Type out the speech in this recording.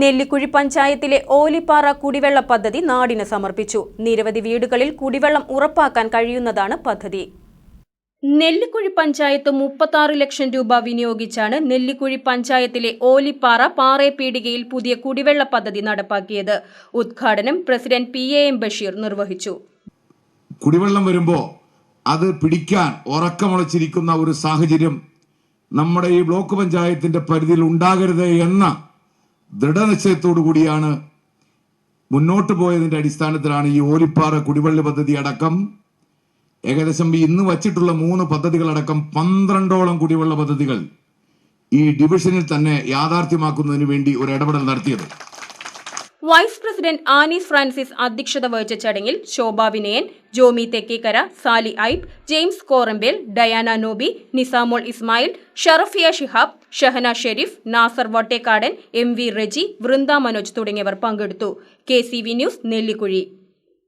നെല്ലിക്കുഴി പഞ്ചായത്തിലെ ഓലിപ്പാറ കുടിവെള്ള പദ്ധതി നാടിന് സമർപ്പിച്ചു. നിരവധി വീടുകളിൽ കുടിവെള്ളം ഉറപ്പാക്കാൻ കഴിയുന്നതാണ് പദ്ധതി. നെല്ലിക്കുഴി പഞ്ചായത്ത് മുപ്പത്തി ലക്ഷം രൂപ വിനിയോഗിച്ചാണ് നെല്ലിക്കുഴി പഞ്ചായത്തിലെ ഓലിപ്പാറ പാറേപ്പീടികയിൽ പുതിയ കുടിവെള്ള പദ്ധതി നടപ്പാക്കിയത്. ഉദ്ഘാടനം president P A M Basheer നിർവഹിച്ചു. കുടിവെള്ളം വരുമ്പോൾ അത് പിടിക്കാൻ ഉറക്കമുളച്ചിരിക്കുന്ന ഒരു സാഹചര്യം നമ്മുടെ ഈ ബ്ലോക്ക് പഞ്ചായത്തിന്റെ പരിധിയിൽ ഉണ്ടാകരുത് എന്ന ദൃഢനിശ്ചയത്തോടു കൂടിയാണ് മുന്നോട്ട് പോയതിന്റെ അടിസ്ഥാനത്തിലാണ് ഈ ഓലിപ്പാറ കുടിവെള്ള പദ്ധതി അടക്കം. ഏകദേശം ഇന്ന് വച്ചിട്ടുള്ള മൂന്ന് പദ്ധതികളടക്കം പന്ത്രണ്ടോളം കുടിവെള്ള പദ്ധതികൾ ഈ ഡിവിഷനിൽ തന്നെ യാഥാർത്ഥ്യമാക്കുന്നതിന് വേണ്ടി ഒരു ഇടപെടൽ നടത്തിയത്. വൈസ് പ്രസിഡന്റ് ആനീസ് ഫ്രാൻസിസ് അധ്യക്ഷത വഹിച്ച ചടങ്ങിൽ Shobha Vinayan Jomy Thekkekkara Sali Aib James Korambel Diana Noby Nisamol Ismail Sharafiya Shihab Shahana Sharif Nasar Vattekkadan M V Reji Vrinda Manoj തുടങ്ങിയവർ പങ്കെടുത്തു. K C V news Nellikuzhi.